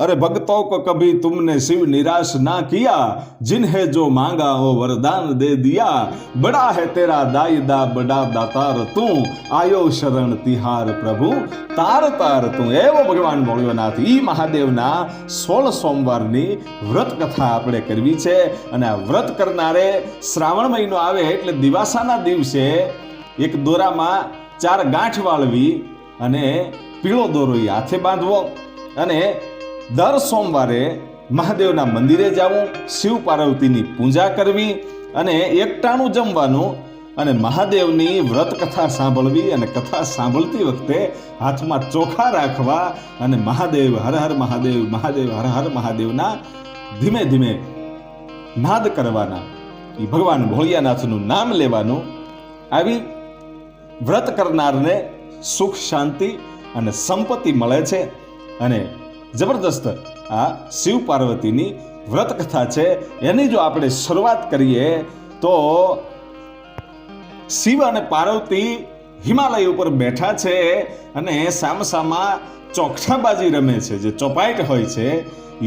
अरे भक्तों को कभी तुमने शिव निराश ना किया जिन्हें जो मांगा वो वरदान दे दिया बड़ा है तेरा दायदा बड़ा दातार તું આયો શરણ તિહાર પ્રભુ તાર તાર તું એવો ભગવાન ભોળિયોનાથ ઈ મહાદેવના સોળ સોમવારની વ્રત કથા આપણે કરવી છે અને આ વ્રત કરનારે શ્રાવણ મહિનો આવે એટલે દિવાસાના દિવસે એક દોરામાં ચાર ગાંઠ વાળવી અને પીળો દોરો ઈ હાથે બાંધવો અને દર સોમવારે મહાદેવના મંદિરે જવું શિવ પાર્વતીની પૂજા કરવી અને એકટાણું જમવાનું અને મહાદેવની વ્રત કથા સાંભળવી અને કથા સાંભળતી વખતે હાથમાં ચોખા રાખવા અને મહાદેવ, હર હર મહાદેવ મહાદેવ, હર હર મહાદેવના ધીમે ધીમે નાદ કરવાના. એ ભગવાન ભોળિયાનાથનું નામ લેવાનું. આવી વ્રત કરનારને સુખ, શાંતિ અને સંપત્તિ મળે છે અને જબરદસ્ત. આ શિવ પાર્વતીની વ્રત કથા છે. એની જો આપણે શરૂઆત કરીએ, તો શિવ અને પાર્વતી હિમાલય ઉપર બેઠા છે અને સામસામા ચોકઠાબાજી રમે છે. જે ચોપાઈટ હોય છે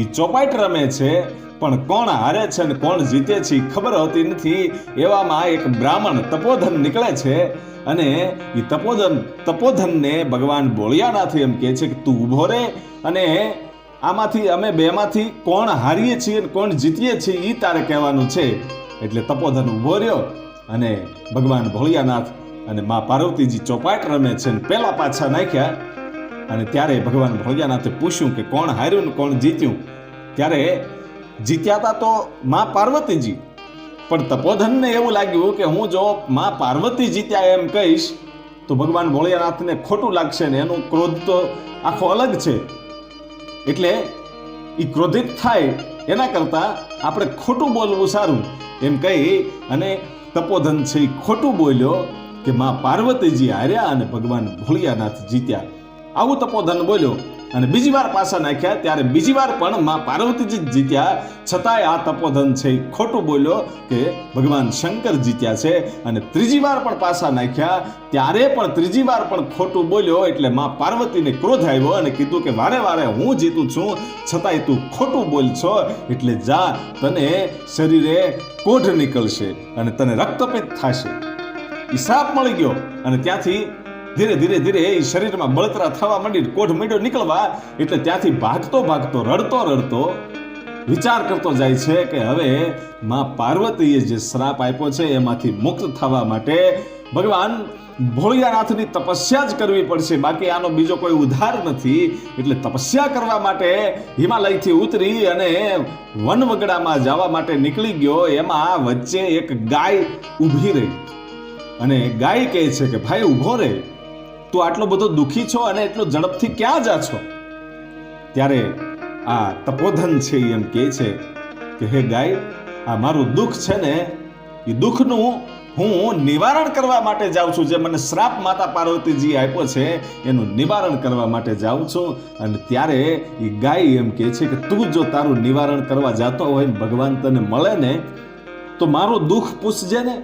એ ચોપાઈટ રમે છે પણ કોણ હારે છે અને કોણ જીતે છે ખબર હોતી નથી. એવામાં એક બ્રાહ્મણ તપોધન નીકળે છે અને એ તપોધન, તપોધનને ભગવાન બોળિયાનાથ એમ કહે છે કે તું ઊભો રે. અને આમાંથી અમે બેમાંથી કોણ હારીએ છીએ અને કોણ જીતીએ છીએ એ તારે કહેવાનું છે. એટલે તપોધન ઊભો રહ્યો અને ભગવાન ભોળિયાનાથ અને મા પાર્વતીજી ચોપાટ રમે છે અને પહેલાં પાછા નાખ્યા. અને ત્યારે ભગવાન ભોળિયાનાથે પૂછ્યું કે કોણ હાર્યું ને કોણ જીત્યું? ત્યારે જીત્યા હતા તો મા પાર્વતીજી. પણ તપોધનને એવું લાગ્યું કે હું જો મા પાર્વતી જીત્યા એમ કહીશ, તો ભગવાન ભોળિયાનાથને ખોટું લાગશે ને એનો ક્રોધ તો આખો અલગ છે. એટલે એ ક્રોધિત થાય એના કરતાં આપણે ખોટું બોલવું સારું એમ કહી અને તપોધન છે એ ખોટું બોલ્યો કે મા પાર્વતીજી હાર્યા અને ભગવાન ભોળિયાનાથ જીત્યા. આવું તપોધન બોલ્યો. અને બીજી વાર પાછા નાખ્યા ત્યારે બીજી વાર પણ માં પાર્વતીજી જીત્યા. છતાંય આ તપોધન છે એ ખોટું બોલ્યો કે ભગવાન શંકર જીત્યા છે અને ત્રીજી વાર પણ પાછા નાખ્યા. ત્યારે પણ ત્રીજી વાર પણ ખોટું બોલ્યો એટલે માં પાર્વતીને ક્રોધ આવ્યો અને કીધું કે વારે વારે હું જીતું છું, છતાંય તું ખોટું બોલ છો, એટલે જા, તને શરીરે કોઢ નીકળશે અને તને રક્તપિત થશે. શ્રાપ મળી ગયો અને ત્યાંથી ધીરે ધીરે ધીરે એ શરીરમાં બળતરા થવા માંડી કોઢ મીંડો નીકળવા એટલે ત્યાંથી ભાગતો ભાગતો, રડતો રડતો વિચાર કરતો જાય છે કે હવે માં પાર્વતીએ જે શ્રાપ આપ્યો છે એમાંથી મુક્ત થવા માટે ભગવાન ભોળિયાનાથની તપસ્યા જ કરવી પડશે. બાકી આનો બીજો કોઈ ઉધાર નથી. એટલે તપસ્યા કરવા માટે હિમાલયથી ઉતરી અને વનવગડામાં જવા માટે નીકળી ગયો. એમાં વચ્ચે એક ગાય ઊભી રહી. અને ગાય કહે છે કે, ભાઈ, ઊભો રહે તું આટલો બધો દુઃખી છો અને એટલો ઝડપથી ક્યાં જા છો? ત્યારે આ તપોધન છે એમ કહે છે કે, હે ગાય, આ મારું દુઃખ છે ને એ દુઃખનું હું નિવારણ કરવા માટે જાઉં છું. જે મને શ્રાપ માતા પાર્વતીજી આપ્યો છે, એનું નિવારણ કરવા માટે જાઉં છું. અને ત્યારે એ ગાય એમ કહે છે કે, તું જો તારું નિવારણ કરવા જાતો હોય ભગવાન તને મળે ને, તો મારું દુઃખ પૂછજે ને,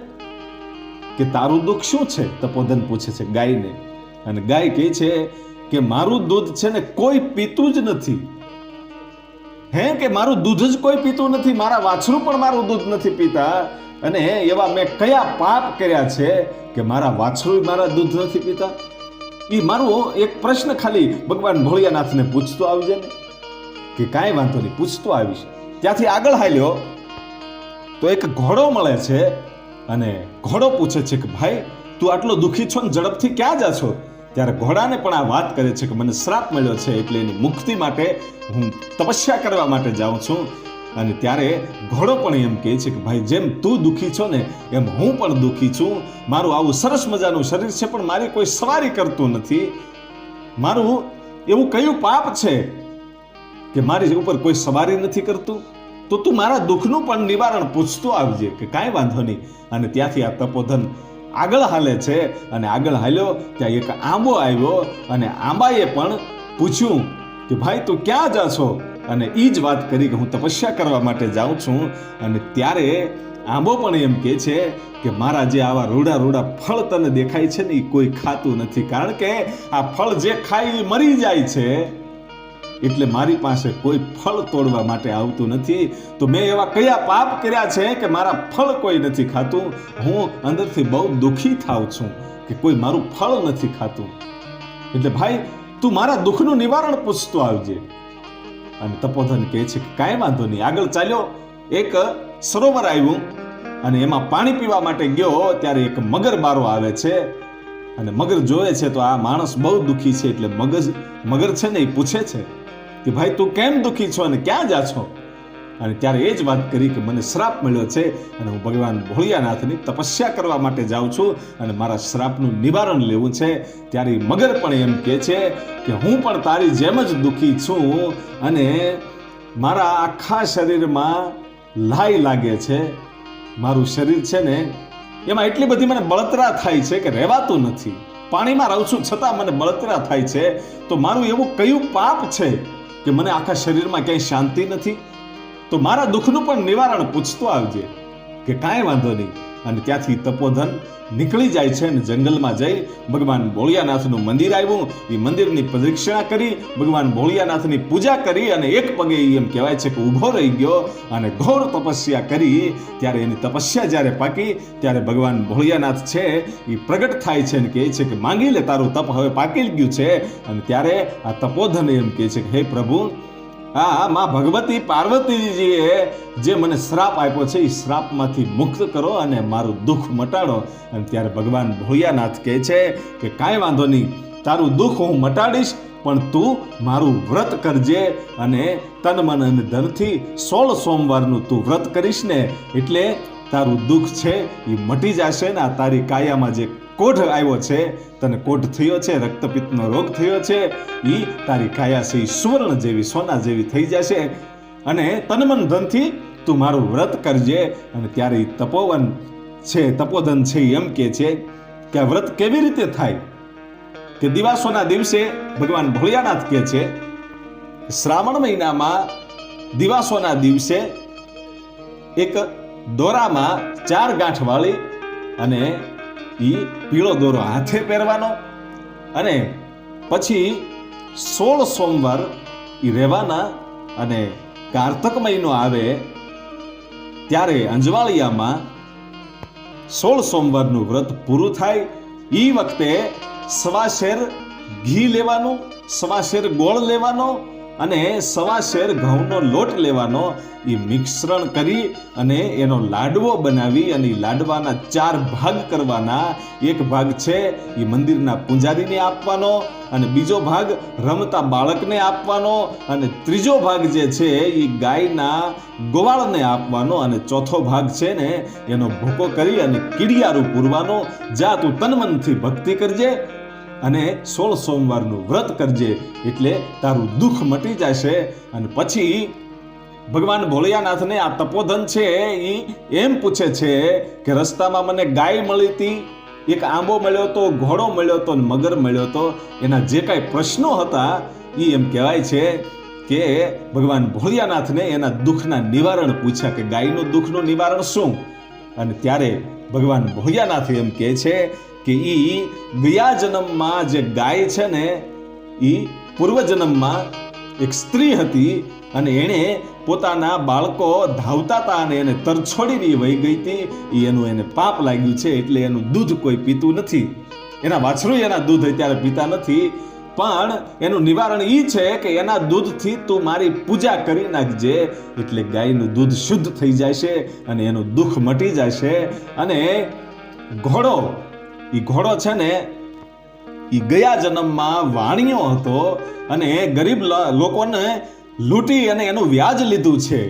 કે તારું દુઃખ શું છે? તપોધન પૂછે છે ગાયને. અને ગાય કહે છે કે મારું દૂધ છે ને કોઈ પીતું જ નથી. હે કે મારું દૂધ જ કોઈ પીતું નથી? મારા વાછરું પણ મારું દૂધ નથી પીતા. અને એવા મેં કયા પાપ કર્યા છે કે મારા વાછરું મારા દૂધ નથી પીતા? એ મારું એક પ્રશ્ન ખાલી ભગવાન ભોળિયાનાથને પૂછતો આવજે ને. કે કાંઈ વાંધો નહીં, પૂછતો આવીશ. ત્યાંથી આગળ હાલ્યો. તો એક ઘોડો મળે છે અને ઘોડો પૂછે છે કે, ભાઈ, તું આટલો દુઃખી છો ને ઝડપથી ક્યાં જા છો ત્યારે ઘોડાને પણ આ વાત કરે છે કે મને શ્રાપ મળ્યો છે એટલે એની મુક્તિ માટે હું તપસ્યા કરવા માટે જાઉં છું. અને ત્યારે ઘોડો પણ એમ કહે છે કે, ભાઈ, જેમ તું દુઃખી છો ને એમ હું પણ દુઃખી છું. મારું આવું સરસ મજાનું શરીર છે, પણ મારી કોઈ સવારી કરતું નથી. મારું એવું કયું પાપ છે કે મારી ઉપર કોઈ સવારી નથી કરતું? તો તું મારા દુઃખનું પણ નિવારણ પૂછતો આવજે, કે કાંઈ વાંધો નહીં. અને ત્યાંથી આ તપોધન આગળ હાલે છે અને આગળ હાલ્યો ત્યાં એક આંબો આવ્યો અને આંબાએ પણ પૂછ્યું કે, ભાઈ, તું ક્યાં જા છો અને એ જ વાત કરી કે, હું તપસ્યા કરવા માટે જાઉં છું. અને ત્યારે આંબો પણ એમ કહે છે કે, મારા જે આવા રૂડા રૂડા ફળ તને દેખાય છે ને એ કોઈ ખાતું નથી. કારણ કે આ ફળ જે ખાય એ મરી જાય છે. એટલે મારી પાસે કોઈ ફળ તોડવા માટે આવતું નથી. તો મેં એવા કયા પાપ કર્યા છે કે મારા ફળ કોઈ નથી ખાતું? હું અંદરથી બહુ દુઃખી થાઉં છું કે કોઈ મારું ફળ નથી ખાતું. એટલે ભાઈ, તું મારા દુઃખનું નિવારણ પૂછતો આવજે. અને તપોધન કહે છે કે કાંઈ વાંધો નહીં, આગળ ચાલ્યો. એક સરોવર આવ્યું અને એમાં પાણી પીવા માટે ગયો ત્યારે એક મગર બારો આવે છે. અને મગર જોવે છે તો આ માણસ બહુ દુઃખી છે એટલે મગજ, મગર છે ને એ પૂછે છે કે ભાઈ તું કેમ દુઃખી છો અને ક્યાં જા છો? અને ત્યારે એ જ વાત કરી કે મને શ્રાપ મળ્યો છે અને હું ભગવાન ભોળિયાનાથની તપસ્યા કરવા માટે જાઉં છું અને મારા શ્રાપનું નિવારણ લેવું છે. ત્યારે મગર પણ એમ કહે છે કે હું પણ તારી જેમ જ દુઃખી છું અને મારા આખા શરીરમાં લાઈ લાગે છે. મારું શરીર છે ને એમાં એટલી બધી મને બળતરા થાય છે કે રહેવાતું નથી. પાણીમાં રહું છું છતાં મને બળતરા થાય છે. તો મારું એવું કયું પાપ છે કે મને આખા શરીરમાં ક્યાંય શાંતિ નથી? તો મારા દુઃખનું પણ નિવારણ પૂછતો આવજે કે કાંઈ વાંધો નહીં. અને ત્યાંથી તપોધન નીકળી જાય છે અને જંગલમાં જઈ ભગવાન ભોળિયાનાથનું મંદિર આવ્યું. એ મંદિરની પ્રદક્ષિણા કરી ભગવાન ભોળિયાનાથની પૂજા કરી અને એક પગે એમ કહેવાય છે કે ઊભો રહી ગયો અને ઘોર તપસ્યા કરી. ત્યારે એની તપસ્યા જ્યારે પાકી, ત્યારે ભગવાન ભોળિયાનાથ છે એ પ્રગટ થાય છે અને કહે છે કે, માંગી લે તારું તપ, હવે પાકી ગયું છે. અને ત્યારે આ તપોધન એમ કહે છે કે, હે પ્રભુ આ માં ભગવતી પાર્વતીજીએ જે મને શ્રાપ આપ્યો છે, એ શ્રાપમાંથી મુક્ત કરો અને મારું દુઃખ મટાડો. અને ત્યારે ભગવાન ભોળિયાનાથ કહે છે કે, કાંઈ વાંધો નહીં, તારું દુઃખ હું મટાડીશ, પણ તું મારું વ્રત કરજે અને તન, મન અને ધનથી સોળ સોમવારનું તું વ્રત કરીશ ને, એટલે તારું દુઃખ છે, એ મટી જશે ને આ તારી કાયામાં જે કોઢ આવ્યો છે, તને કોઢ થયો છે, રક્તપિત્તનો રોગ થયો છે એ તારી કાયા છે સુવર્ણ જેવી, સોના જેવી થઈ જશે. અને તનમન ધનથી તું મારું વ્રત કરજે, અને ત્યારે તપોવન છે, તપોધન છે એમ કે છે કે આ વ્રત કેવી રીતે થાય? કે દિવાસોના દિવસે ભગવાન ભોળિયાનાથ કહે છે, શ્રાવણ મહિનામાં દિવાસોના દિવસે એક દોરામાં ચાર ગાંઠ વાળી અને ઈ પીળો દોરો હાથે પહેરવાનો અને પછી સોળ સોમવાર એ રહેવાના અને કારતક મહિનો આવે ત્યારે અંજવાળિયામાં સોળ સોમવારનું વ્રત પૂરું થાય. એ વખતે સવાશેર ઘી લેવાનું સવાશેર ગોળ લેવાનો અને સવા શેર ઘઉંનો લોટ લેવાનો એ મિશ્રણ કરી અને એનો લાડવો બનાવી અને લાડવાના ચાર ભાગ કરવાના. એક ભાગ છે એ મંદિરના પૂજારીને આપવાનો અને બીજો ભાગ રમતા બાળકને આપવાનો અને ત્રીજો ભાગ જે છે એ ગાયના ગોવાળને આપવાનો અને ચોથો ભાગ છે ને એનો ભૂકો કરી અને કીડિયારું પૂરવાનો. જા તું તનમનથી ભક્તિ કરજે. અને સોળ સોમવારનું વ્રત કરજે એટલે તારું દુઃખ મટી જશે. અને પછી ભગવાન ભોળિયાનાથને આ તપોધન છે એ એમ પૂછે છે કે રસ્તામાં મને ગાય મળી હતી, એક આંબો મળ્યો હતો ઘોડો મળ્યો હતો ને મગર મળ્યો તો. એના જે કાંઈ પ્રશ્નો હતા એ એમ કહેવાય છે કે ભગવાન ભોળિયાનાથને એના દુઃખના નિવારણ પૂછ્યા કે ગાયનું દુઃખનું નિવારણ શું? અને ત્યારે ભગવાન ભોળિયાનાથ એમ કહે છે કે ઈ ગયા જન્મમાં જે ગાય છે ને, ઈ પૂર્વજન્મમાં એક સ્ત્રી હતી અને એણે પોતાના બાળકો ધાવતા હતા અને એને તરછોડીને વહી ગઈ હતી. એનું એને પાપ લાગ્યું છે એટલે એનું દૂધ કોઈ પીતું નથી. એના વાછરું એના દૂધ અત્યારે પીતા નથી. પણ એનું નિવારણ એ છે કે એના દૂધથી તું મારી પૂજા કરી નાખજે એટલે ગાયનું દૂધ શુદ્ધ થઈ જશે અને એનું દુઃખ મટી જશે અને ઘોડો ઈ ઘોડો છે ને એ ગયા જન્મમાં વાણિયો હતો અને ગરીબ લોકોને લૂંટી અને એનું વ્યાજ લીધું છે.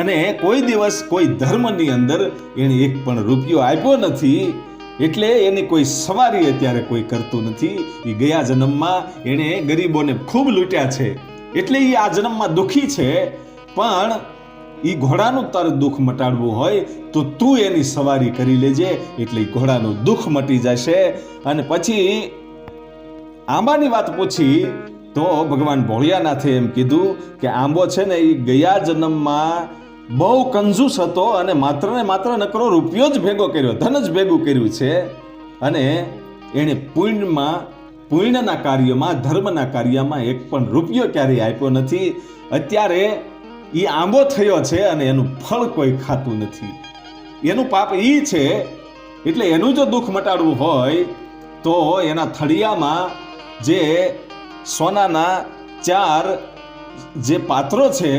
અને કોઈ દિવસ કોઈ ધર્મની અંદર એને એક પણ રૂપિયો આપ્યો નથી, એટલે એની કોઈ સવારી અત્યારે કોઈ કરતું નથી. એ ગયા જન્મમાં એણે ગરીબોને ખૂબ લૂંટ્યા છે. એટલે એ આ જન્મમાં દુઃખી છે, પણ એ ઘોડાનું તારું દુઃખ મટાડવું હોય તો તું એની સવારી કરી લેજે, એટલે ઘોડાનું દુઃખ મટી જશે. અને પછી આંબાની વાત પૂછી, તો ભગવાન ભોળિયાનાથે એમ કીધું કે આંબો છે ને એ ગયા જન્મમાં બહુ કંજૂસ હતો અને માત્ર ને માત્ર નકરો રૂપિયો જ ભેગો કર્યો, ધન જ ભેગું કર્યું છે. અને એણે પુણ્યમાં, પુણ્યના કાર્યમાં, ધર્મના કાર્યમાં એક પણ રૂપિયો ક્યારેય આપ્યો નથી. અત્યારે એ આંબો થયો છે અને એનું ફળ કોઈ ખાતું નથી. એનું પાપ એ છે, એટલે એનું જો દુઃખ મટાડવું હોય, તો એના થળિયામાં જે સોનાના ચાર જે પાત્રો છે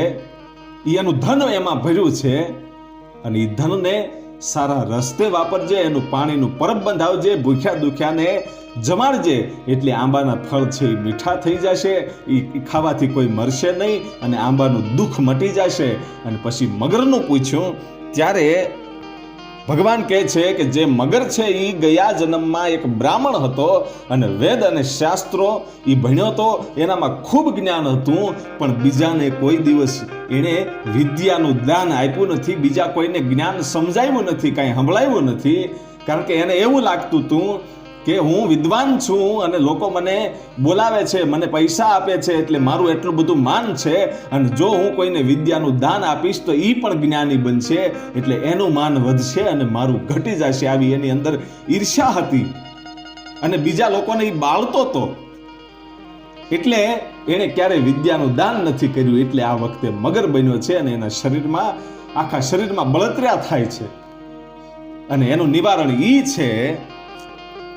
એનું ધન એમાં ભર્યું છે, અને એ ધનને સારા રસ્તે વાપરજે, એનું પાણીનું પરબ બંધાવજે, ભૂખ્યા દુખ્યાને જમાડજે એટલે આંબાના ફળ છે એ મીઠા થઈ જશે એ ખાવાથી કોઈ મરશે નહીં અને આંબાનું દુઃખ મટી જશે. અને પછી મગરનું પૂછ્યું, ત્યારે ભગવાન કહે છે કે જે મગર છે એ ગયા જન્મમાં એક બ્રાહ્મણ હતો અને વેદ અને શાસ્ત્રો એ ભણ્યો હતો એનામાં ખૂબ જ્ઞાન હતું, પણ બીજાને કોઈ દિવસ એણે વિદ્યાનું દાન આપ્યું નથી, બીજા કોઈને જ્ઞાન સમજાવ્યું નથી, કાંઈ સંભળાવ્યું નથી. કારણ કે એને એવું લાગતું હતું કે હું વિદ્વાન છું અને લોકો મને બોલાવે છે, મને પૈસા આપે છે, એટલે મારું એટલું બધું માન છે અને જો હું કોઈને વિદ્યાનું દાન આપીશ તો એ પણ જ્ઞાની બનશે, એટલે એનું માન વધશે અને મારું ઘટી જશે આવી એની અંદર ઈર્ષા હતી. અને બીજા લોકોને એ બાળતો હતો એટલે એણે ક્યારેય વિદ્યાનું દાન નથી કર્યું, એટલે આ વખતે મગર બન્યો છે અને એના શરીરમાં, આખા શરીરમાં બળતરા થાય છે. અને એનું નિવારણ ઈ છે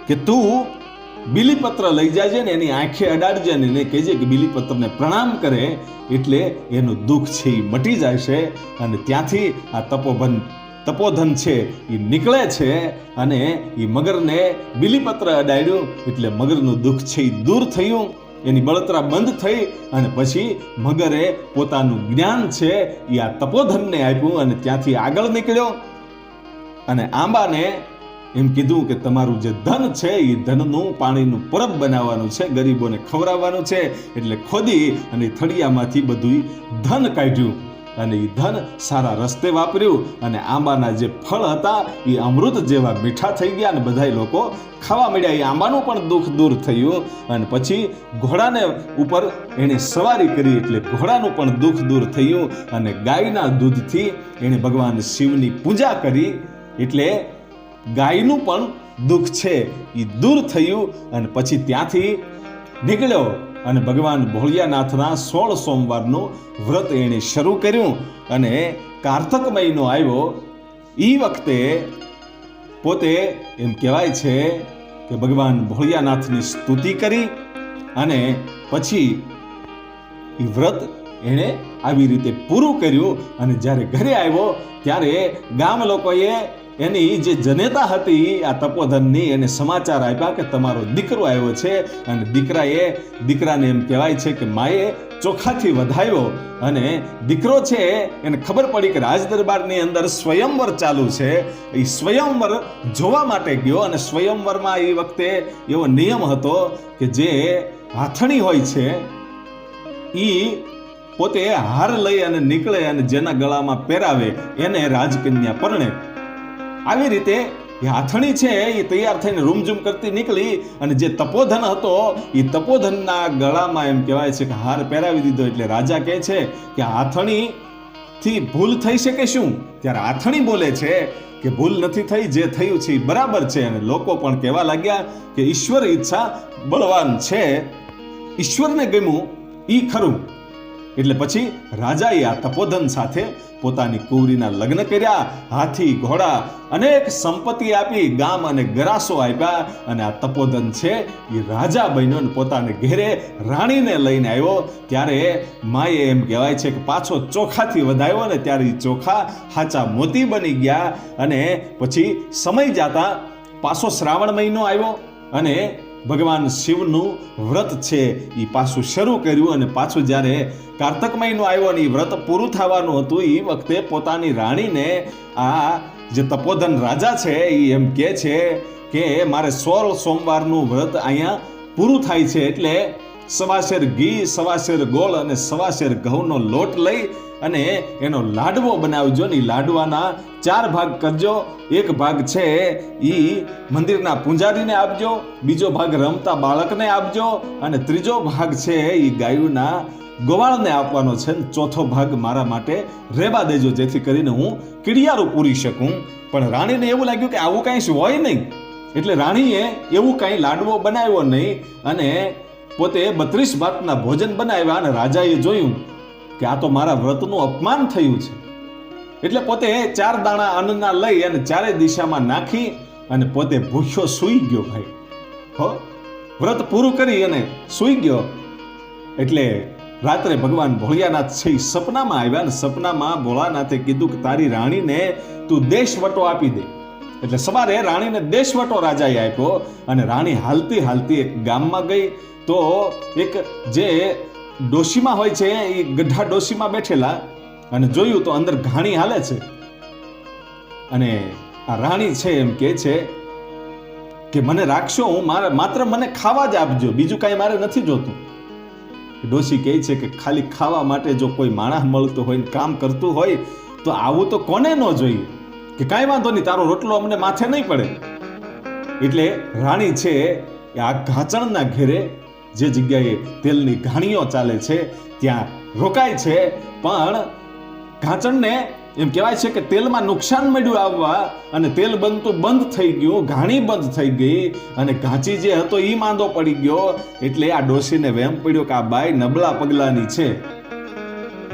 કે તું બિલીપત્ર લઈ જાજે ને એની આંખે અડાડજે ને એને કહેજે કે બિલીપત્રને પ્રણામ કરે એટલે એનું દુઃખ છે એ મટી જાય છે અને ત્યાંથી આ તપોબન તપોધન છે એ નીકળે છે અને એ મગરને બિલીપત્ર અડાડ્યું એટલે મગરનું દુઃખ છે એ દૂર થયું. એની બળતરા બંધ થઈ અને પછી મગરે પોતાનું જ્ઞાન છે એ આ તપોધનને આપ્યું અને ત્યાંથી આગળ નીકળ્યો. અને આંબાને એમ કીધું કે તમારું જે ધન છે એ ધનનું પાણીનું પરબ બનાવવાનું છે, ગરીબોને ખવડાવવાનું છે, એટલે ખોદી અને થળિયામાંથી બધું ધન કાઢ્યું. અને એ ધન સારા રસ્તે વાપર્યું અને આંબાના જે ફળ હતા એ અમૃત જેવા મીઠા થઈ ગયા અને બધા લોકો ખાવા મળ્યા. એ આંબાનું પણ દુઃખ દૂર થયું અને પછી ઘોડાને ઉપર એણે સવારી કરી એટલે ઘોડાનું પણ દુઃખ દૂર થયું અને ગાયના દૂધથી એણે ભગવાન શિવની પૂજા કરી. એટલે ગાયનું પણ દુઃખ છે. એ દૂર થયું અને પછી ત્યાંથી નીકળ્યો અને ભગવાન ભોળિયાનાથના સોળ સોમવારનું વ્રત એણે શરૂ કર્યું અને કારતક મહિનો આવ્યો. એ વખતે પોતે એમ કહેવાય છે કે ભગવાન ભોળિયાનાથની સ્તુતિ કરી અને પછી એ વ્રત એણે આવી રીતે પૂરું કર્યું અને જ્યારે ઘરે આવ્યો ત્યારે ગામ લોકોએ એની જે જનેતા હતી, આ તપોધનની એને સમાચાર આપ્યા કે તમારો દીકરો આવ્યો છે અને દીકરાએ, દીકરાને એમ કહેવાય છે કે માએ ચોખાથી વધાયો અને દીકરો છે એને ખબર પડી કે રાજ દરબારની અંદર સ્વયંવર ચાલુ છે. એ સ્વયંવર જોવા માટે ગયો અને સ્વયંવરમાં એ વખતે એવો નિયમ હતો કે જે હાથણી હોય છે એ પોતે હાર લઈ અને નીકળે અને જેના ગળામાં પહેરાવે, એને રાજકન્યા પરણે આવી રીતે એ હાથણી છે, એ તૈયાર થઈને રૂમઝૂમ કરતી નીકળી અને જે તપોધન હતો, એ તપોધનના ગળામાં એમ કહેવાય છે કે હાર પહેરાવી દીધો. એટલે રાજા કહે છે કે હાથણી થી ભૂલ થઈ શકે શું? ત્યારે હાથણી બોલે છે કે ભૂલ નથી થઈ, જે થયું છે એ બરાબર છે. અને લોકો પણ કહેવા લાગ્યા કે ઈશ્વર ઈચ્છા બળવાન છે. ઈશ્વરને ગમ્યું ઈ ખરું. એટલે પછી રાજાએ આ તપોધન સાથે પોતાની કુંવરીના લગ્ન કર્યા, હાથી, ઘોડા અનેક સંપત્તિ આપી, ગામ અને ગરાસો આપ્યા અને આ તપોધન છે એ રાજા બન્યો પોતાને ઘેરે રાણીને લઈને આવ્યો. ત્યારે માએ એમ કહેવાય છે કે પાછો ચોખાથી વધાયો ને ત્યારે ચોખા હાચા મોતી બની ગયા અને પછી સમય જાતા પાછો શ્રાવણ મહિનો આવ્યો અને ભગવાન શિવનું વ્રત છે એ પાછું શરૂ કર્યું અને પાછું જ્યારે કારતક મહિનો આવ્યો અને એ વ્રત પૂરું થવાનું હતું એ વખતે પોતાની રાણીને આ જે તપોધન રાજા છે એ એમ કહે છે કે મારે સોળ સોમવારનું વ્રત અહીંયા પૂરું થાય છે એટલે સવાશેર ઘી સવાશેર ગોળ અને સવાશેર ઘઉંનો લોટ લઈ અને એનો લાડવો બનાવજો ને લાડવાના ચાર ભાગ કરજો. એક ભાગ છે એ મંદિરના પૂંજારીને આપજો, બીજો ભાગ રમતા બાળકને આપજો અને ત્રીજો ભાગ છે એ ગાયુના ગોવાળને આપવાનો છે ચોથો ભાગ મારા માટે રેવા દેજો, જેથી કરીને હું કિડિયારું પૂરી શકું. પણ રાણીને એવું લાગ્યું કે આવું કાંઈ હોય નહીં. એટલે રાણીએ એવું કાંઈ લાડવો બનાવ્યો નહીં અને પોતે બત્રીસ ભાતના ભોજન બનાવ્યા અને રાજાએ જોયું કે આ તો મારા વ્રતનું અપમાન થયું છે. એટલે પોતે ચાર દાણા અન્નના લઈ અને ચારે દિશામાં નાખી અને પોતે ભૂખ્યો સૂઈ ગયો ભાઈ. હો, વ્રત પૂરું કરી અને સૂઈ ગયો. એટલે રાત્રે ભગવાન ભોળિયાનાથ છે સપનામાં આવ્યા અને સપનામાં ભોળાનાથે કીધું કે તારી રાણીને તું દેશવટો આપી દે. એટલે સવારે રાણીને દેશવટો રાજાએ આપ્યો અને રાણી હાલતી હાલતી એક ગામમાં ગઈ તો એક જે ડોશીમાં હોય છે, એ ગઢા ડોશીમાં બેઠેલા અને જોયું તો અંદર ઘાણી હાલે છે. અને આ રાણી છે એમ કે છે કે, મને રાખશો, હું મારે, માત્ર મને ખાવા જ આપજો, બીજું કાંઈ મારે નથી જોતું. ડોશી કહે છે કે, ખાલી ખાવા માટે જો કોઈ માણસ મળતો હોય ને કામ કરતું હોય, તો આવું તો કોને ન જોઈએ? કે કાંઈ વાંધો નહીં, તારો રોટલો અમને માથે નહીં પડે. એટલે રાણી છે આ ઘાંચણના ઘેરે જે જગ્યાએ તેલની ઘાણીઓ ચાલે છે, ત્યાં રોકાય છે. પણ ઘાંચણને એમ કહેવાય છે કે તેલમાં નુકસાન મળ્યું આવવા અને તેલ બનતું બંધ થઈ ગયું, ઘાણી બંધ થઈ ગઈ અને ઘાંચી જે હતો એ માંદો પડી ગયો. એટલે આ ડોશીને વહેમ પડ્યો કે આ બાઈ નબળા પગલાની છે.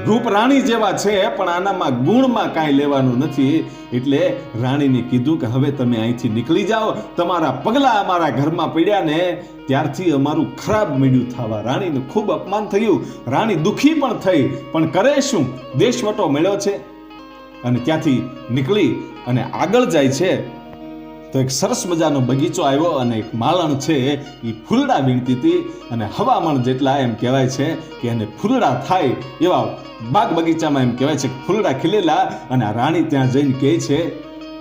રૂપ રાણી જેવા છે, પણ આનામાં ગુણમાં કાંઈ લેવાનું નથી. એટલે રાણીને કીધું કે હવે તમે અહીંથી નીકળી જાઓ. તમારા પગલા અમારા ઘરમાં પડ્યા ને ત્યારથી અમારું ખરાબ મળ્યું થવા રાણીને ખૂબ અપમાન થયું. રાણી દુઃખી પણ થઈ. પણ કરે શું? દેશવટો મળ્યો છે. અને ત્યાંથી નીકળી અને આગળ જાય છે. તો એક સરસ મજાનો બગીચો આવ્યો અને એક માલણ છે, એ ફૂલડા વીણતી હતી અને હવામણ જેટલા એમ કહેવાય છે કે એને ફૂલડા થાય એવા બાગ બગીચામાં એમ કહેવાય છે કે ફૂલડા ખીલેલા અને આ રાણી ત્યાં જઈને કહે છે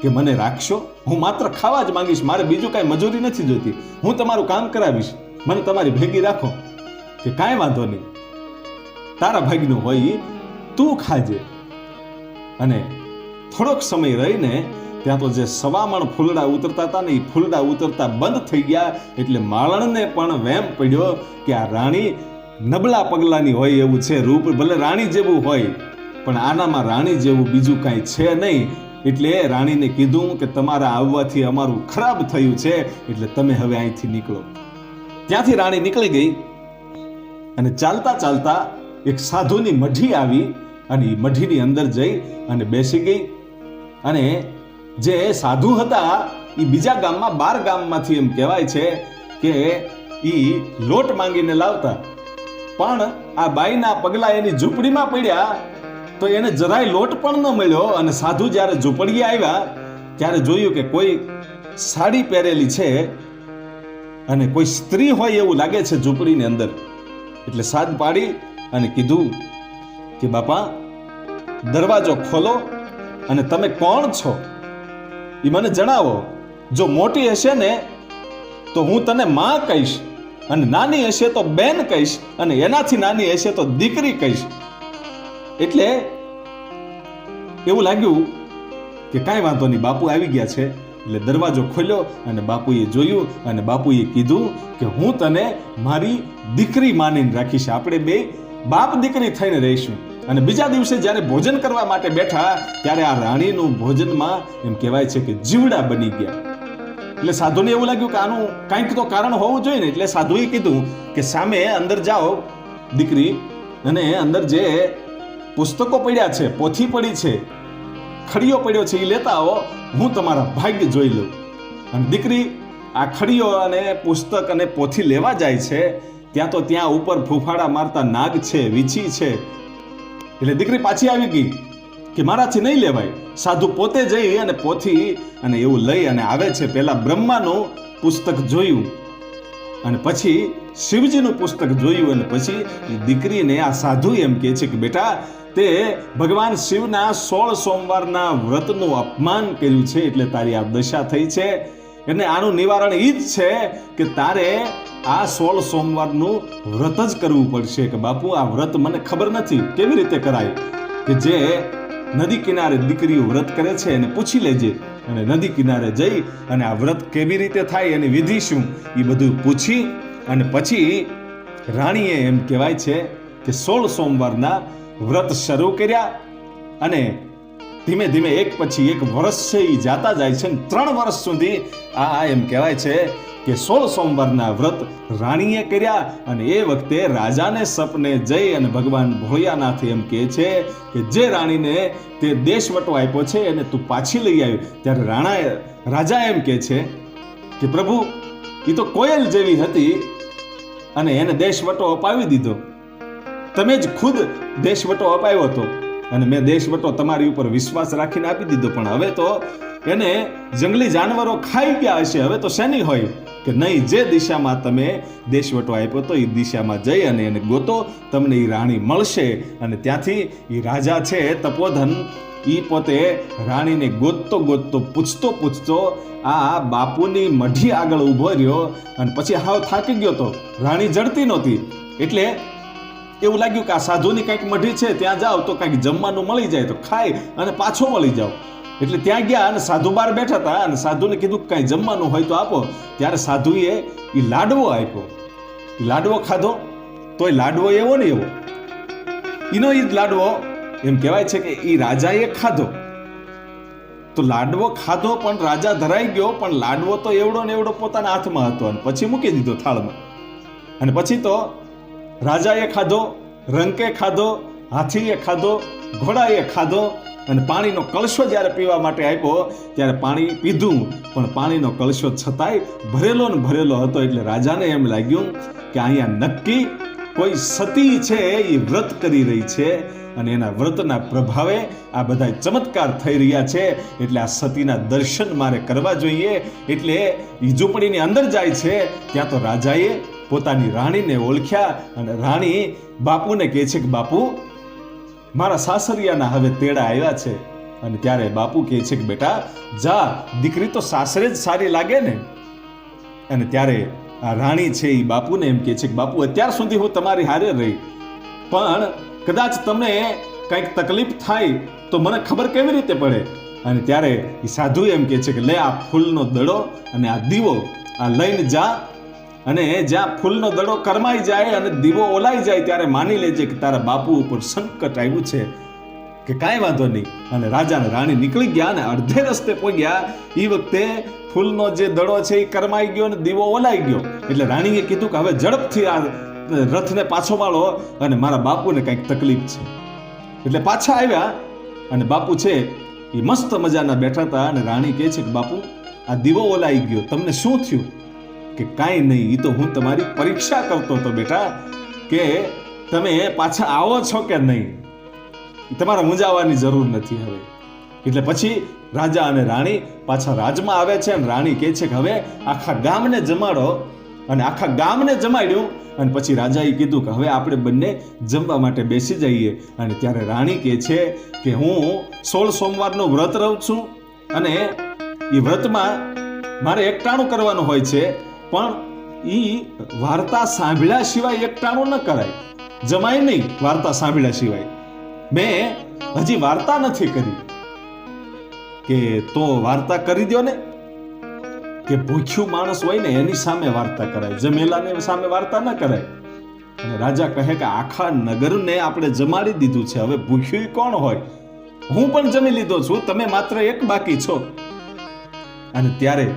કે મને રાખશો? હું માત્ર ખાવા જ માંગીશ, મારે બીજું કાંઈ મજૂરી નથી જોતી હું તમારું કામ કરાવીશ. મને તમારી ભેગી રાખો. કે કાંઈ વાંધો નહીં. તારા ભાગનું હોય, તું ખાજે. અને થોડોક સમય રહીને ત્યાં તો જે સવામણ ફૂલડા ઉતરતા હતા ને એ ફૂલડા ઉતરતા બંધ થઈ ગયા એટલે માળણને પણ વેમ પડ્યો કે આ રાણી નબળા પગલાની હોય એવું છે રૂપ, ભલે રાણી જેવું હોય, પણ આનામાં રાણી જેવું બીજું કાંઈ છે નહીં. એટલે રાણીને કીધું કે તમારા આવવાથી અમારું ખરાબ થયું છે, એટલે તમે હવે અહીંથી નીકળો. ત્યાંથી રાણી નીકળી ગઈ અને ચાલતા ચાલતા એક સાધુની મઢી આવી અને એ મઢીની અંદર જઈ અને બેસી ગઈ અને જે સાધુ હતા એ બીજા ગામમાં, બાર ગામમાંથી એમ કહેવાય છે કે એ લોટ માંગીને લાવતા. પણ આ બાઈના પગલા એની ઝૂંપડીમાં પડ્યા, તો એને જરાય લોટ પણ ન મળ્યો. અને સાધુ જ્યારે ઝૂંપડીએ આવ્યા, ત્યારે જોયું કે કોઈ સાડી પહેરેલી છે અને કોઈ સ્ત્રી હોય એવું લાગે છે ઝૂંપડીની અંદર. એટલે સાદ પાડી અને કીધું કે, બાપા, દરવાજો ખોલો અને તમે કોણ છો? એ મને જણાવો. જો મોટી હશે ને, તો હું તને માં કહીશ અને નાની હશે તો બેન કહીશ અને એનાથી નાની હશે તો દીકરી કહીશ. એટલે એવું લાગ્યું કે કાંઈ વાંધો નહીં, બાપુ આવી ગયા છે. એટલે દરવાજો ખોલ્યો અને બાપુએ જોયું અને બાપુએ કીધું કે હું તને મારી દીકરી માનીને રાખીશ. આપણે બે બાપ દીકરી થઈને રહીશું. અને બીજા દિવસે જ્યારે ભોજન કરવા માટે બેઠા, ત્યારે આ રાણીનું ભોજનમાં એમ કહેવાય છે કે જીવડા બની ગયા. એટલે સાધુને એવું લાગ્યું કે આનું કંઈક તો કારણ હોવું જોઈએ ને, એટલે સાધુએ કીધું કે સામે અંદર જાઓ દીકરી, અને અંદર જે પુસ્તકો પડ્યા છે, પોથી પડી છે ખડીયો પડ્યો છે એ લેતા આવો, હું તમારા ભાગ્ય જોઈ લઉં. અને દીકરી આ ખડીયો અને પુસ્તક અને પોથી લેવા જાય છે, ત્યાં તો ત્યાં ઉપર ફૂફાડા મારતા નાગ છે, વીછી છે એટલે દીકરી પાછી આવી ગઈ કે મારાથી નહીં લેવાય. સાધુ પોતે જઈ અને પોથી અને એવું લઈ અને આવે છે. પહેલા બ્રહ્માનું પુસ્તક જોયું અને પછી શિવજીનું પુસ્તક જોયું અને પછી દીકરીને આ સાધુ એમ કહે છે કે બેટા, તે ભગવાન શિવના સોળ સોમવારના વ્રતનું અપમાન કર્યું છે. એટલે તારી આ દશા થઈ છે. અને આનું નિવારણ એ જ છે કે તારે આ સોળ સોમવારનું વ્રત જ કરવું પડશે કે બાપુ, આ વ્રત મને ખબર નથી. કેવી રીતે કરાય? કે જે નદી કિનારે દીકરીઓ વ્રત કરે છે એને પૂછી લેજે. અને નદી કિનારે જઈ અને આ વ્રત કેવી રીતે થાય, એની વિધિ શું એ બધું પૂછી અને પછી રાણીએ એમ કહેવાય છે કે સોળ સોમવારના વ્રત શરૂ કર્યા અને ધીમે ધીમે એક પછી એક વર્ષ છે એ જાતા જાય છે ને ત્રણ વર્ષ સુધી આ એમ કહેવાય છે કે સોળ સોમવારના વ્રત રાણીએ કર્યા અને એ વખતે રાજાને સપને જઈ અને ભગવાન ભોળિયાનાથ એમ કહે છે કે જે રાણીને તે દેશવટો આપ્યો છે, એને તું પાછી લઈ આવ્યો ત્યારે રાણાએ, રાજા એમ કહે છે કે પ્રભુ એ તો કોયલ જેવી હતી અને એને દેશવટો અપાવી દીધો. તમે જ ખુદ દેશવટો અપાવ્યો હતો. અને મેં દેશવટો તમારી ઉપર વિશ્વાસ રાખીને આપી દીધો. પણ હવે તો એને જંગલી જાનવરો ખાઈ ગયા હશે. હવે તો શેની હોય? કે નહીં, જે દિશામાં તમે દેશવટો આપ્યો તો એ દિશામાં જઈ અને એને ગોતો, તમને એ રાણી મળશે. અને ત્યાંથી એ રાજા છે તપોધન એ પોતે રાણીને ગોતતો ગોતતો, પૂછતો પૂછતો આ બાપુની મઢી આગળ ઊભો રહ્યો અને પછી હાવ થાકી ગયો તો રાણી જડતી નહોતી. એટલે એવું લાગ્યું કે આ સાધુની કંઈક મઢી છે, ત્યાં જાઓ તો કંઈક જમવાનું મળી જાય, તો ખાય અને પાછો મળી જાઓ. એટલે ત્યાં ગયા અને સાધુ બાર બેઠા હતા અને સાધુને કીધું કાંઈ જમવાનું હોય તો આપો. ત્યારે સાધુએ એ લાડવો આપ્યો. એ લાડવો ખાધો, તોય લાડવો એવો ને એવો. એનો એ લાડવો, એમ કહેવાય છે કે એ રાજાએ ખાધો. તો લાડવો ખાધો પણ રાજા ધરાઈ ગયો, પણ લાડવો તો એવડો ને એવડો પોતાના હાથમાં હતો અને પછી મૂકી દીધો થાળમાં. અને પછી તો રાજાએ ખાધો, રંકે ખાધો, હાથીએ ખાધો, ઘોડાએ ખાધો અને પાણીનો કલશો જ્યારે પીવા માટે આપ્યો, ત્યારે પાણી પીધું. પણ પાણીનો કલશો છતાંય ભરેલો ને ભરેલો હતો એટલે રાજાને એમ લાગ્યું કે અહીંયા નક્કી કોઈ સતી છે એ વ્રત કરી રહી છે અને એના વ્રતના પ્રભાવે આ બધા ચમત્કાર થઈ રહ્યા છે. એટલે આ સતીના દર્શન મારે કરવા જોઈએ. એટલે એ ઝૂંપડીની અંદર જાય છે. ત્યાં તો રાજાએ પોતાની રાણીને ઓળખ્યા અને રાણી બાપુને કહે છે કે, બાપુ, મારા સાસરિયાના હવે તેડા આવ્યા છે. અને ત્યારે બાપુ કહે છે કે, બેટા, જા, દીકરી તો સાસરે જ સારી લાગે ને. અને ત્યારે આ રાણી છે એ બાપુને એમ કહે છે કે, બાપુ, અત્યાર સુધી હું તમારી હારે રહી, પણ કદાચ તમને કંઈક તકલીફ થાય તો મને ખબર કેવી રીતે પડે? અને ત્યારે એ સાધુ એમ કહે છે કે, લે આ ફૂલનો દડો અને આ દીવો, આ લઈને જા અને જ્યાં ફૂલનો દડો કરમાઈ જાય અને દીવો ઓલાઈ જાય ત્યારે માની લેજે કે તારા બાપુ ઉપર સંકટ આવ્યું છે કે કાંઈ વાંધો નહીં. અને રાજા અને રાણી નીકળી ગયા અને અડધે રસ્તે પહોંચ્યા. એ વખતે ફૂલનો જે દડો છે એ કરમાઈ ગયો અને દીવો ઓલાઈ ગયો. એટલે રાણીએ કીધું કે હવે ઝડપથી આ રથને પાછો વાળો અને મારા બાપુને કંઈક તકલીફ છે. એટલે પાછા આવ્યા અને બાપુ છે એ મસ્ત મજાના બેઠા હતા અને રાણી કહે છે કે બાપુ, આ દીવો ઓલાઈ ગયો. તમને શું થયું? કે કાંઈ નહીં એ તો હું તમારી પરીક્ષા કરતો હતો બેટા, કે તમે પાછા આવો છો કે નહીં? તમારે મૂંઝાવાની જરૂર નથી હવે. એટલે પછી રાજા અને રાણી પાછા રાજમાં આવે છે અને રાણી કહે છે કે હવે આખા ગામને જમાડો. અને આખા ગામને જમાડ્યું અને પછી રાજાએ કીધું કે હવે આપણે બંને જમવા માટે બેસી જઈએ. અને ત્યારે રાણી કહે છે કે હું સોળ સોમવારનું વ્રત રહું છું અને એ વ્રતમાં મારે એકટાણું કરવાનું હોય છે. પણ એ વાર્તા સાંભળ્યા સિવાય એકટાણું ન કરાય. જમાય નહીં વાર્તા સાંભળ્યા સિવાય. મેં હજી વાર્તા નથી કરી. કે તો વાર્તા કરી દો ને. કે ભૂખ્યું માણસ હોય ને એની સામે વાર્તા કરાય. જમેલાને સામે વાર્તા ન કરાય. અને રાજા કહે કે આખા નગરને આપણે જમાડી દીધું છે. હવે ભૂખ્યું કોણ હોય? હું પણ જમી લીધો છું. તમે માત્ર એક બાકી છો. અને ત્યારે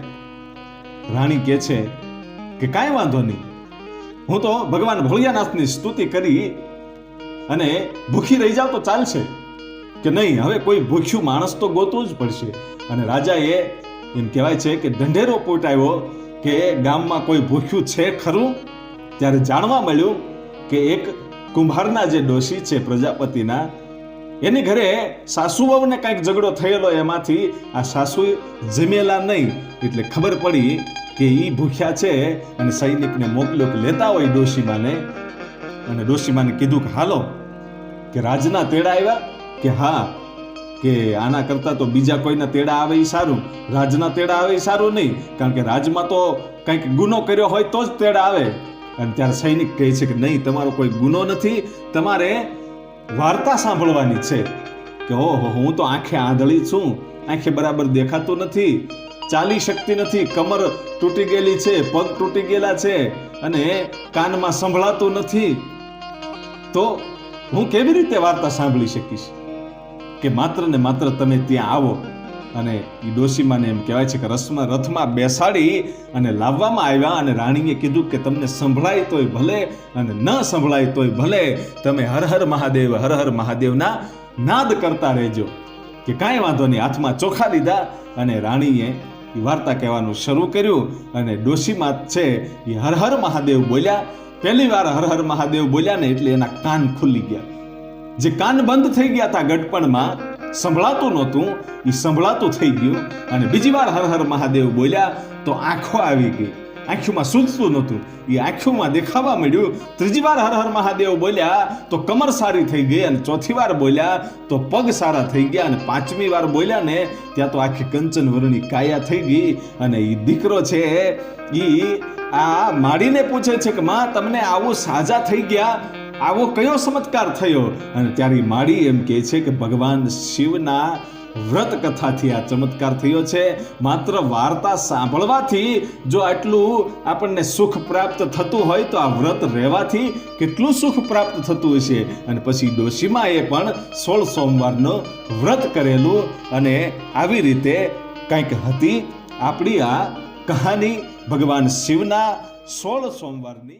રાણી કહે છે કે કાંઈ વાંધો નહીં. હું તો ભગવાન ભોળિયાનાથની સ્તુતિ કરી અને ભૂખી રહી જાવ તો ચાલશે. કે નહીં, હવે કોઈ ભૂખ્યું માણસ તો ગોતવું જ પડશે. અને રાજાએ એમ કહેવાય છે કે ઢંઢેરો પોટાયો કે ગામમાં કોઈ ભૂખ્યું છે ખરું? ત્યારે જાણવા મળ્યું કે એક કુંભારના જે ડોશી છે પ્રજાપતિના, એની ઘરે સાસુ કાંઈક ઝઘડો થયેલો એમાંથી આ સાસુ જમેલા નહીં. એટલે ખબર પડી કે એ ભૂખ્યા છે અને સૈનિકને મોકલ્યો કે લેતા હોય ડોશીમાને. અને ડોશીમાને કીધું કે હાલો, કે રાજના તેડા આવ્યા, કે હા, કે આના કરતાં તો બીજા કોઈના તેડા આવે એ સારું. રાજના તેડા આવે એ સારું નહીં, કારણ કે રાજમાં તો કંઈક ગુનો કર્યો હોય તો જ તેડા આવે. અને ત્યારે સૈનિક કહે છે કે નહીં, તમારો કોઈ ગુનો નથી, તમારે વાર્તા સાંભળવાની છે. કે ઓહો, હું તો આંખે આંધળી છું, આંખે બરાબર દેખાતું નથી. ચાલી શકતી નથી, કમર તૂટી ગયેલી છે, પગ તૂટી ગયેલા છે અને કાનમાં સંભળાતું નથી. તો હું કેવી રીતે વાર્તા સાંભળી શકીશ? કે માત્ર ને માત્ર તમે ત્યાં આવો અને એ ડોશીમાને એમ કહેવાય છે કે રસમાં, રથમાં બેસાડી અને લાવવામાં આવ્યા અને રાણીએ કીધું કે તમને સંભળાય તોય ભલે અને ન સંભળાય તોય ભલે, તમે હર હર મહાદેવ, હર હર મહાદેવના નાદ કરતા રહેજો. કે કાંઈ વાંધો નહીં, હાથમાં ચોખા લીધા અને રાણીએ એ વાર્તા કહેવાનું શરૂ કર્યું અને ડોશીમાં છે એ હર હર મહાદેવ બોલ્યા. પહેલી વાર હર હર મહાદેવ બોલ્યા ને એટલે એના કાન ખુલી ગયા. જે કાન બંધ થઈ ગયા હતા ગટપણમાં સંભળાતું નહોતું, એ સંભળાતું થઈ ગયું અને બીજી વાર હર હર મહાદેવ બોલ્યા તો આંખો આવી ગઈ. આંખોમાં સૂઝતું નહોતું. એ આંખોમાં દેખાવા મળ્યું, ત્રીજી વાર હર હર મહાદેવ બોલ્યા, તો કમર સારી થઈ ગઈ. અને ચોથી વાર બોલ્યા, તો પગ સારા થઈ ગયા. અને પાંચમી વાર બોલ્યા ને, ત્યાં તો આખી કંચન કાયા થઈ ગઈ. અને એ દીકરો છે એ આ માડીને પૂછે છે કે, માં, તમને આવું સાજા થઈ ગયા? આવો કયો ચમત્કાર થયો? અને ત્યારે માડી એમ કહે છે કે, ભગવાન શિવના વ્રત કથાથી આ ચમત્કાર થયો છે. માત્ર વાર્તા સાંભળવાથી જો આટલું આપણને સુખ પ્રાપ્ત થતું હોય તો આ વ્રત રહેવાથી કેટલું સુખ પ્રાપ્ત થતું હશે? અને પછી ડોશીમાએ પણ સોળ સોમવારનું વ્રત કરેલું અને આવી રીતે કંઈક હતી આપણી આ કહાની ભગવાન શિવના સોળ સોમવારની